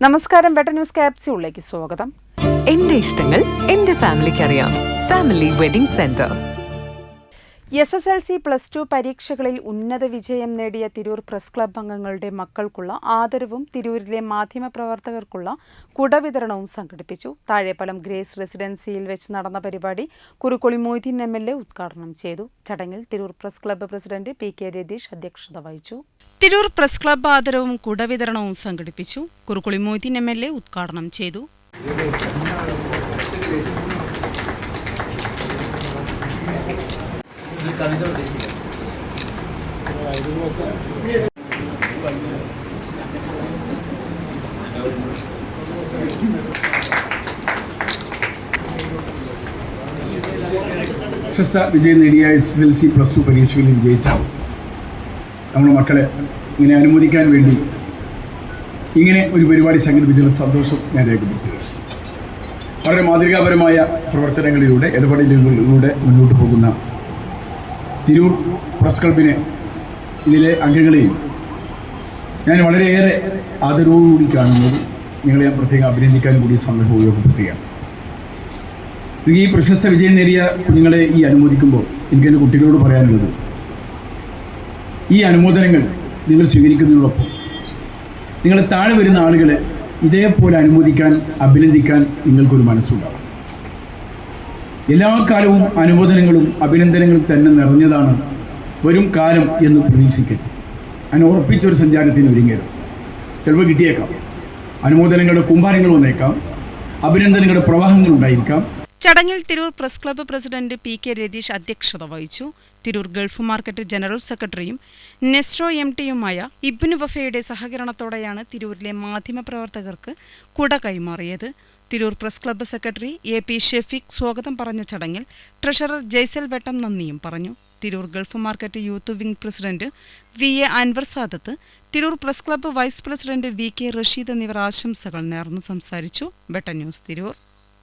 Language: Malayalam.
നമസ്കാരം ബെറ്റർ ന്യൂസ് ക്യാപ്സ്യൂളിലേക്ക് സ്വാഗതം. എന്റെ ഇഷ്ടങ്ങൾ എന്റെ ഫാമിലിക്ക് അറിയാം family wedding centre S S L C plus two പരീക്ഷകളിൽ ഉന്നത വിജയം നേടിയ തിരൂർ പ്രസ് ക്ലബ് അംഗങ്ങളുടെ മക്കൾക്കുള്ള ആദരവും തിരൂരിലെ മാധ്യമപ്രവർത്തകർക്കുള്ള കുടവിതരണവും സംഘടിപ്പിച്ചു. താഴെപ്പലം ഗ്രേസ് റെസിഡൻസിയിൽ വെച്ച് നടന്ന പരിപാടി Kurukkoli Moideen M L A ഉദ്ഘാടനം ചെയ്തു. ചടങ്ങിൽ Tirur press club president P K Ratheesh അധ്യക്ഷത വഹിച്ചു. തിരൂർ പ്രസ് ക്ലബ് ആദരവും കുടവിതരണവും സംഘടിപ്പിച്ചു. Kurukkoli Moideen M L A ഉദ്ഘാടനം ചെയ്തു. പ്രശസ്ത വിജയം നേടിയ S S L C plus two പരീക്ഷകളിൽ വിജയിച്ച നമ്മുടെ മക്കളെ ഇങ്ങനെ അനുമോദിക്കാൻ വേണ്ടി ഇങ്ങനെ ഒരു പരിപാടി സംഘടിപ്പിച്ചുള്ള സന്തോഷം ഞാൻ രേഖപ്പെടുത്തുകയാണ്. വളരെ മാതൃകാപരമായ പ്രവർത്തനങ്ങളിലൂടെ ഇടപെടലുകളിലൂടെ മുന്നോട്ട് പോകുന്ന തിരൂർ പ്രസ് ക്ലബിനെ ഇതിലെ അംഗങ്ങളെയും ഞാൻ വളരെയേറെ ആദരവോടുകൂടി കാണുന്നത് നിങ്ങളെ ഞാൻ പ്രത്യേകം അഭിനന്ദിക്കാൻ കൂടി സമയം ഉപയോഗപ്പെടുത്തുകയാണ്. ഈ പ്രശസ്ത വിജയം നേടിയ കുഞ്ഞുങ്ങളെ ഈ അനുമോദിക്കുമ്പോൾ എനിക്ക് എന്റെ കുട്ടികളോട് പറയാനുള്ളത് ഈ അനുമോദനങ്ങൾ നിങ്ങൾ സ്വീകരിക്കുന്നതിനോടൊപ്പം നിങ്ങളെ താഴെ വരുന്ന ആളുകളെ ഇതേപോലെ അനുമോദിക്കാൻ അഭിനന്ദിക്കാൻ നിങ്ങൾക്കൊരു മനസ്സുണ്ടാവും എല്ലാ കാലവും അനുമോദനങ്ങളും അഭിനന്ദനങ്ങളും തന്നെ നിറഞ്ഞതാണ് വരും കാലം എന്ന് പ്രതീക്ഷിക്കരുത്. അതിന് ഉറപ്പിച്ചൊരു സഞ്ചാരത്തിന് ഒരുങ്ങരുത്. ചിലപ്പോൾ കിട്ടിയേക്കാം. അനുമോദനങ്ങളുടെ കുമ്പാരങ്ങൾ വന്നേക്കാം. അഭിനന്ദനങ്ങളുടെ പ്രവാഹങ്ങൾ ഉണ്ടായിരിക്കാം. ചടങ്ങിൽ Tirur press club president P K Ratheesh അധ്യക്ഷത വഹിച്ചു. തിരൂർ ഗൾഫ് മാർക്കറ്റ് ജനറൽ സെക്രട്ടറിയും നെസ്ട്രോ എം ടിയുമായ ഇബ്നു വഫയുടെ സഹകരണത്തോടെയാണ് തിരൂരിലെ മാധ്യമപ്രവർത്തകർക്ക് കുട കൈമാറിയത്. Tirur press club secretary A P Shafeeq സ്വാഗതം പറഞ്ഞ ചടങ്ങിൽ ട്രഷറർ ജയ്സൽ വെട്ടം നന്ദിയും പറഞ്ഞു. Tirur gulf market youth wing president V A Anwar Sadath Tirur press club vice president V K Rasheed എന്നിവർ ആശംസകൾ നേർന്നു സംസാരിച്ചു. വെട്ട ന്യൂസ് തിരൂർ.